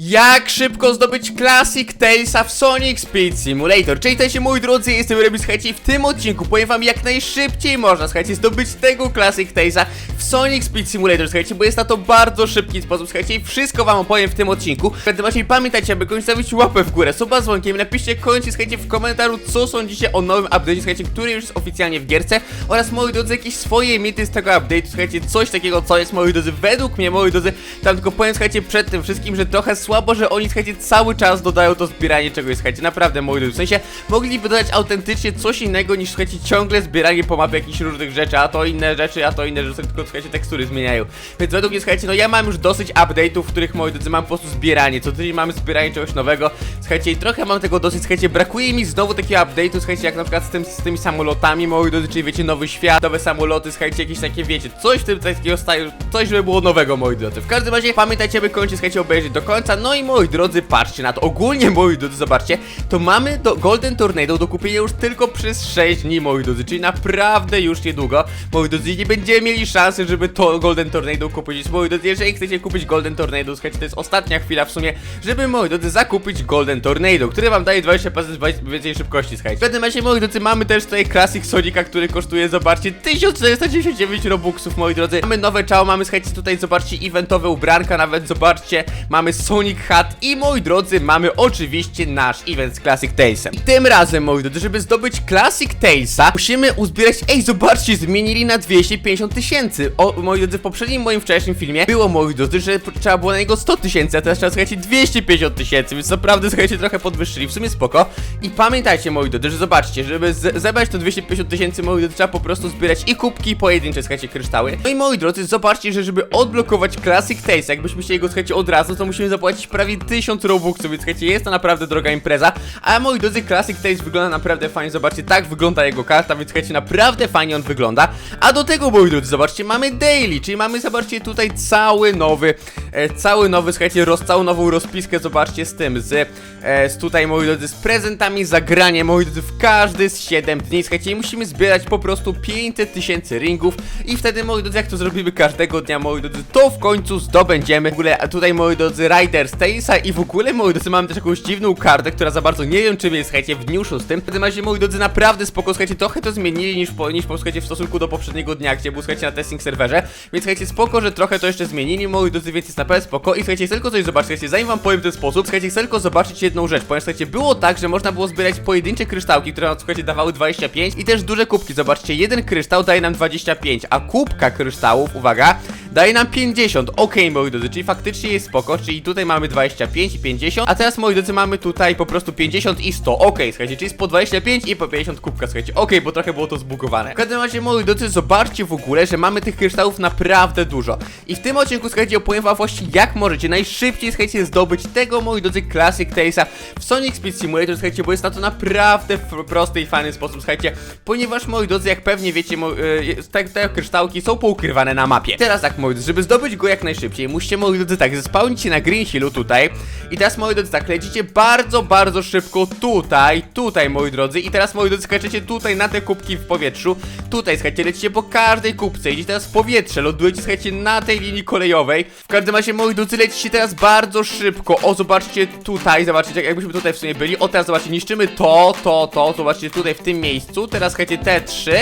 Jak szybko zdobyć Classic Talesa w Sonic Speed Simulator? Cześć, cześć moi drodzy, jestem Rebis, słuchajcie, w tym odcinku powiem wam jak najszybciej można, słuchajcie, zdobyć tego Classic Talesa w Sonic Speed Simulator, słuchajcie, bo jest na to bardzo szybki sposób, słuchajcie, wszystko wam opowiem w tym odcinku. W każdym razie pamiętajcie, aby koniecznie łapę w górę, suba dzwonkiem, napiszcie koniecznie, słuchajcie, w komentarzu, co sądzicie o nowym update'cie, słuchajcie, który już jest oficjalnie w gierce oraz, moi drodzy, jakieś swoje mity z tego update'u, słuchajcie, coś takiego, co jest, moi drodzy, według mnie, moi drodzy, tam tylko powiem, słuchajcie, przed tym wszystkim, że trochę słabo, że oni, słuchajcie, cały czas dodają to zbieranie czegoś, słuchajcie, naprawdę, moi drodzy, w sensie, mogliby dodać autentycznie coś innego niż, słuchajcie, ciągle zbieranie po mapie jakichś różnych rzeczy, a to inne rzeczy, a to inne rzeczy, tylko, słuchajcie, tekstury zmieniają. Więc według mnie, słuchajcie, no ja mam już dosyć update'ów, w których, moi drodzy, mam po prostu zbieranie, co tydzień mamy zbieranie czegoś nowego, słuchajcie, i trochę mam tego dosyć, słuchajcie, brakuje mi znowu takiego update'u, słuchajcie, jak na przykład z, tym, z tymi samolotami, moi drodzy, czyli wiecie, nowy świat, nowe samoloty, słuchajcie, jakieś takie, wiecie, coś w tym takiego staju, coś, żeby było nowego, moi drodzy. W każdym razie, pamiętajcie, aby kończyć, słuchajcie, obejrzeć do końca, no i moi drodzy, patrzcie na to, ogólnie, moi drodzy, zobaczcie, to mamy do Golden Tornado do kupienia już tylko przez 6 dni, moi drodzy, czyli naprawdę już niedługo, moi drodzy, nie będziemy mieli szansy, żeby to Golden Tornado kupić, moi drodzy, jeżeli chcecie kupić Golden Tornado, słuchajcie, to jest ostatnia chwila w sumie, żeby, moi drodzy, zakupić Golden Tornado, który wam daje 20% więcej szybkości, słuchajcie. W każdym razie, moi drodzy, mamy też tutaj Classic Sonika, który kosztuje, zobaczcie, 1499 robuxów, moi drodzy. Mamy nowe ciało, mamy, słuchajcie, tutaj, zobaczcie, eventowe ubranka, nawet, zobaczcie, mamy Sonic Hat i, moi drodzy, mamy oczywiście nasz event z Classic Talesem. I tym razem, moi drodzy, żeby zdobyć Classic Talesa, musimy uzbierać, ej, zobaczcie, zmienili na 250 tysięcy. O, moi drodzy, w poprzednim moim wcześniejszym filmie było, moi drodzy, że trzeba było na niego 100 tysięcy, a teraz trzeba, słuchajcie, 250 tysięcy, więc naprawdę, słuchajcie, trochę podwyższyli, w sumie spoko. I pamiętajcie, moi drodzy, że zobaczcie, żeby zebrać to 250 tysięcy, moi drodzy, trzeba po prostu zbierać i kubki, i pojedyncze, słuchajcie, kryształy. No i moi drodzy, zobaczcie, że żeby odblokować Classic Taste, jakbyśmy chcieli go, słuchajcie, od razu, to musimy zapłacić prawie 1000 robuxów, więc słuchajcie, jest to naprawdę droga impreza. A moi drodzy, Classic Taste wygląda naprawdę fajnie, zobaczcie, tak wygląda jego karta, więc słuchajcie, naprawdę fajnie on wygląda. A do tego, moi drodzy, zobaczcie, mamy daily, czyli mamy, zobaczcie, tutaj cały nowy, e, cały nowy, słuchajcie, roz, całą nową rozpiskę, zobaczcie, z tym, z, e, z tutaj, moi drodzy, z prezentami, zagranie, moi drodzy, w każdy z 7 dni, słuchajcie, musimy zbierać po prostu 500 tysięcy ringów i wtedy, moi drodzy, jak to zrobimy każdego dnia, moi drodzy, to w końcu zdobędziemy. W ogóle, a tutaj, moi drodzy, Rider Stacesa i w ogóle, moi drodzy, mamy też jakąś dziwną kartę, która za bardzo nie wiem, czym jest, słuchajcie, w dniu szóstym. W każdym razie, moi drodzy, naprawdę spoko, słuchajcie, trochę to zmienili niż, po, niż po, słuchajcie, w stosunku do poprzedniego dnia, gdzie był, słuchajcie, na testing serwerze, więc, słuchajcie, spoko, że trochę to jeszcze zmienili, moi drodzy, więc jest naprawdę spoko. I, słuchajcie, chcę tylko coś zobaczyć, słuchajcie, zanim wam powiem ten sposób, słuchajcie, chcę tylko zobaczyć jedną rzecz, ponieważ, słuchajcie, było tak, że można było zbierać pojedyncze kryształki, które nam, słuchajcie, dawały 25 i też duże kubki, zobaczcie, jeden kryształ daje nam 25, a kubka kryształów, uwaga, daje nam 50, okej, moi drodzy, czyli faktycznie jest spoko, czyli tutaj mamy 25 i 50, a teraz, moi drodzy, mamy tutaj po prostu 50 i 100, okej, słuchajcie, czyli jest po 25 i po 50 kubka, słuchajcie, okej, bo trochę było to zbugowane. W każdym razie, moi drodzy, zobaczcie w ogóle, że mamy tych kryształów naprawdę dużo. I w tym odcinku, słuchajcie, opowiem wam właśnie, jak możecie najszybciej, słuchajcie, zdobyć tego, moi drodzy, Classic Talesa w Sonic Speed Simulator, słuchajcie, bo jest na to naprawdę prosty i fajny sposób, słuchajcie, ponieważ, moi drodzy, jak pewnie wiecie, mo, y, te, te kryształki są poukrywane na mapie. Teraz tak, moi drodzy, żeby zdobyć go jak najszybciej, musicie, moi drodzy, tak, zespałnić się na Green Hillu tutaj. I teraz, moi drodzy, tak, lecicie bardzo, bardzo szybko tutaj, tutaj, moi drodzy, i teraz, moi drodzy, skaczecie tutaj na te kubki w powietrzu, tutaj, słuchajcie, lecicie po każdej kubce, idziecie teraz w powietrze, lądujecie, słuchajcie, na tej linii kolejowej, w każdym razie, moi drodzy, lecicie teraz bardzo szybko, o, zobaczcie tutaj, zobaczcie, jak- jakbyśmy tutaj w sumie byli, o, teraz, zobaczcie, niszczymy to, to, to, zobaczcie, tutaj w tym miejscu, teraz, słuchajcie, te trzy,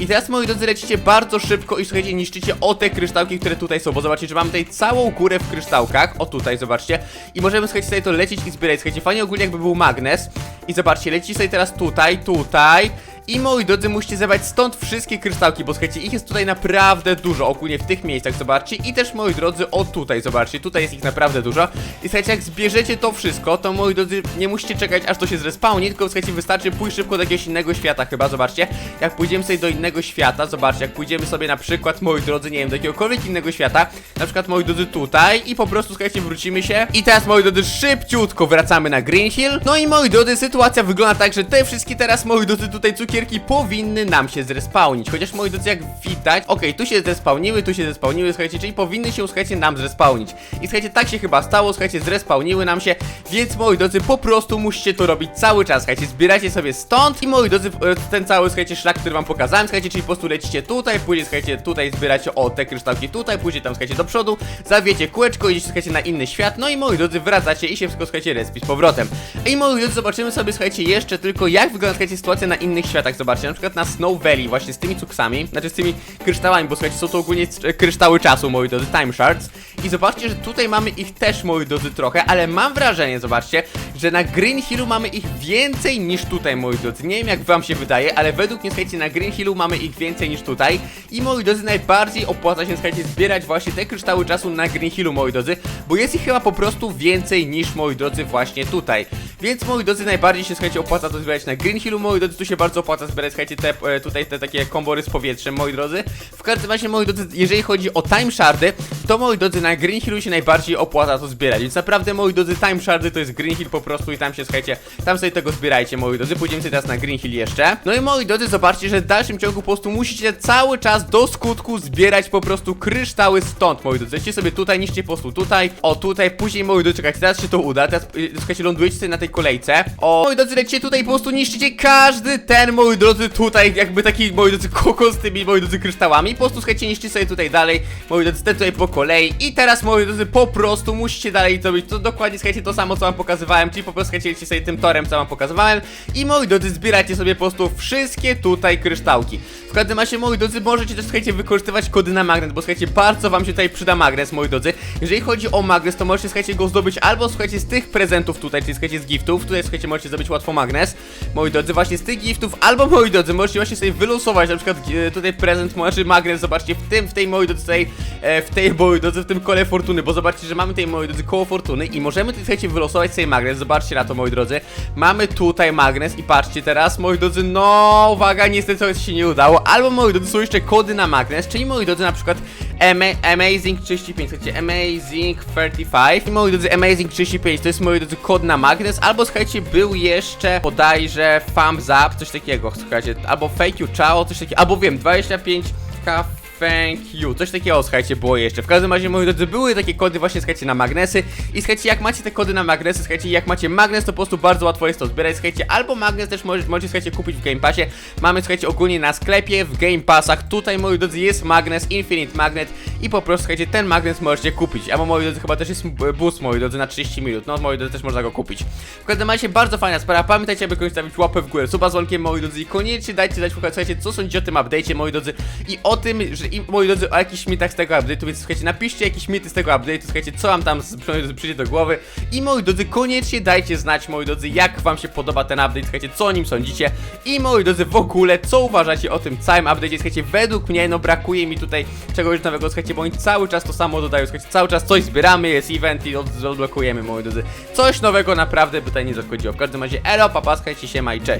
i teraz, moi drodzy, lecicie bardzo szybko i słuchajcie, niszczycie o te kryształki, które tutaj są, bo zobaczcie, że mamy tutaj całą górę w kryształkach, o tutaj, zobaczcie, i możemy, słuchajcie, sobie to lecieć i zbierać, słuchajcie, fajnie ogólnie jakby był magnes, i zobaczcie, leci sobie teraz tutaj, tutaj, i moi drodzy, musicie zebrać stąd wszystkie kryształki, bo słuchajcie, ich jest tutaj naprawdę dużo, ogólnie w tych miejscach, zobaczcie, i też, moi drodzy, o tutaj, zobaczcie, tutaj jest ich naprawdę dużo, i słuchajcie, jak zbierzecie to wszystko, to, moi drodzy, nie musicie czekać, aż to się zrespawni, tylko, słuchajcie, wystarczy pójść szybko do jakiegoś innego świata chyba, zobaczcie, jak pójdziemy sobie do innego świata, zobaczcie, jak pójdziemy sobie na przykład, moi drodzy, nie wiem, do jakiegokolwiek innego świata, na przykład, moi drodzy, tutaj, i po prostu, słuchajcie, wrócimy się, i teraz, moi drodzy, szybciutko wracamy na Green Hill, no i, moi drodzy, sytuacja wygląda tak, że te wszystkie teraz, moi drodzy, tutaj cukierki powinny nam się zrespawnić. Chociaż moi drodzy, jak widać, okej, tu się zrespawniły, tu się zrespawniły, słuchajcie, czyli powinny się, słuchajcie, nam zrespawnić. I słuchajcie, tak się chyba stało, słuchajcie, zrespawniły nam się, więc moi drodzy, po prostu musicie to robić cały czas, słuchajcie, zbieracie sobie stąd i moi drodzy, e, ten cały, słuchajcie, szlak, który wam pokazałem, słuchajcie, czyli po prostu lecicie tutaj, później, słuchajcie, tutaj zbieracie o te kryształki tutaj, później tam, słuchajcie, do przodu, zawiecie kółeczko, idziecie, słuchajcie, na inny świat, no i moi drodzy, wracacie i się wszystko, słuchajcie, respi z powrotem. I moi drodzy, zobaczymy sobie, słuchajcie, jeszcze tylko jak wygląda, słuchajcie, sytuacja na innych światach, zobaczcie, na przykład na Snow Valley, właśnie z tymi cuksami, znaczy z tymi kryształami, bo słuchajcie, są to ogólnie e, kryształy czasu, moi drodzy, time shards. I zobaczcie, że tutaj mamy ich też, moi drodzy, trochę, ale mam wrażenie, zobaczcie, że na Green Hillu mamy ich więcej niż tutaj, moi drodzy. Nie wiem, jak wam się wydaje, ale według mnie, słuchajcie, na Green Hillu mamy ich więcej niż tutaj. I moi drodzy, najbardziej opłaca się, słuchajcie, zbierać właśnie te kryształy czasu na Green Hillu, moi drodzy, bo jest ich chyba po prostu więcej niż, moi drodzy, właśnie tutaj. Więc, moi drodzy, najbardziej się, słuchajcie, opłaca to zbierać na Green Hillu, moi drodzy, tu się bardzo opłaca zbierać, słuchajcie, te, e, tutaj te takie kombory z powietrzem, moi drodzy. W każdym razie, moi drodzy, jeżeli chodzi o time shardy, to, moi drodzy, na Green Hillu się najbardziej opłaca to zbierać, więc naprawdę, moi drodzy, time shardy to jest Green Hill po prostu i tam się, słuchajcie, tam sobie tego zbierajcie, moi drodzy, pójdziemy sobie teraz na Green Hill jeszcze. No i, moi drodzy, zobaczcie, że w dalszym ciągu po prostu musicie cały czas do skutku zbierać po prostu kryształy stąd, moi drodzy. Idźcie sobie tutaj, niszcie po prostu tutaj, o tutaj, później, moi drodzy, czekajcie, teraz się to uda, teraz, y, słuchajcie, lądujecie sobie na tej kolejce, o, moi drodzy, lecicie tutaj po prostu niszczycie każdy ten, moi drodzy, tutaj, jakby taki, moi drodzy, kokos z tymi, moi drodzy, kryształami, po prostu, słuchajcie, niszczycie sobie tutaj dalej, moi drodzy, te tutaj po kolei i teraz, moi drodzy, po prostu musicie dalej zrobić to dokładnie, słuchajcie, to samo, co wam pokazywałem, czyli po prostu, słuchajcie, lecicie sobie tym torem, co wam pokazywałem i, moi drodzy, zbieracie sobie po prostu wszystkie tutaj kryształki. W każdym razie, moi drodzy, możecie też, słuchajcie, wykorzystywać kody na magnes, bo, słuchajcie, bardzo wam się tutaj przyda magnes, moi drodzy. Jeżeli chodzi o magnes, to możecie, słuchajcie, go zdobyć albo, słuchajcie, z tych prezentów tutaj, czyli, słuchajcie, z giftów, tutaj, słuchajcie, możecie zdobyć łatwo magnes, moi drodzy, właśnie z tych giftów, albo, moi drodzy, możecie właśnie sobie wylosować, na przykład, e, tutaj prezent, znaczy magnes, zobaczcie, w tym, w tej, moi drodzy, tutaj, e, w tej, moi drodzy, w tym kole fortuny, bo zobaczcie, że mamy tutaj, moi drodzy, koło fortuny i możemy tutaj, słuchajcie, wylosować sobie magnes, zobaczcie na to, moi drodzy, mamy tutaj magnes i patrzcie teraz, moi drodzy, no, uwaga, niestety to się nie udało, albo, moi drodzy, są jeszcze kody na magnes, czyli, moi drodzy, na przykład Ama Amazing 35, słuchajcie, Amazing 35 i moi drodzy, Amazing 35 to jest, moi drodzy, kod na magnes, albo, słuchajcie, był jeszcze, bodajże, Thumbs Up, coś takiego, słuchajcie, albo Fake You Ciao, coś takiego, albo wiem, 25k Thank you. Coś takiego, słuchajcie, było jeszcze. W każdym razie, moi drodzy, były takie kody właśnie, słuchajcie, na magnesy. I słuchajcie, jak macie te kody na magnesy, słuchajcie, jak macie magnes, to po prostu bardzo łatwo jest to zbierać. Słuchajcie, albo magnes też możecie, możecie słuchajcie, kupić w Game Passie. Mamy, słuchajcie, ogólnie na sklepie, w Game Passach. Tutaj, moi drodzy, jest magnes, Infinite Magnet. I po prostu, słuchajcie, ten magnes możecie kupić. Albo, moi drodzy, chyba też jest b- boost, moi drodzy, na 30 minut. No, moi drodzy, też można go kupić. W każdym razie, bardzo fajna sprawa. Pamiętajcie, aby koniecznie stawić łapę w górę, suba z dzwonkiem, moi drodzy. I koniecznie dajcie znać, słuchajcie, co sądzicie o tym update'cie, moi drodzy. I o tym, że, i, moi drodzy, o jakichś mitach z tego update'u, więc słuchajcie, napiszcie jakieś mity z tego update'u, słuchajcie, co wam tam z- przy- przyjdzie do głowy. I moi drodzy, koniecznie dajcie znać, moi drodzy, jak wam się podoba ten update, słuchajcie, co o nim sądzicie. I moi drodzy, w ogóle, co uważacie o tym całym update'cie, słuchajcie, według mnie, no brakuje mi tutaj czegoś nowego, słuchajcie, bo oni cały czas to samo dodają, słuchajcie, cały czas coś zbieramy, jest event i od- odblokujemy, moi drodzy. Coś nowego naprawdę by tutaj nie zachodziło. W każdym razie, elo, papa, słuchajcie, siema i cześć.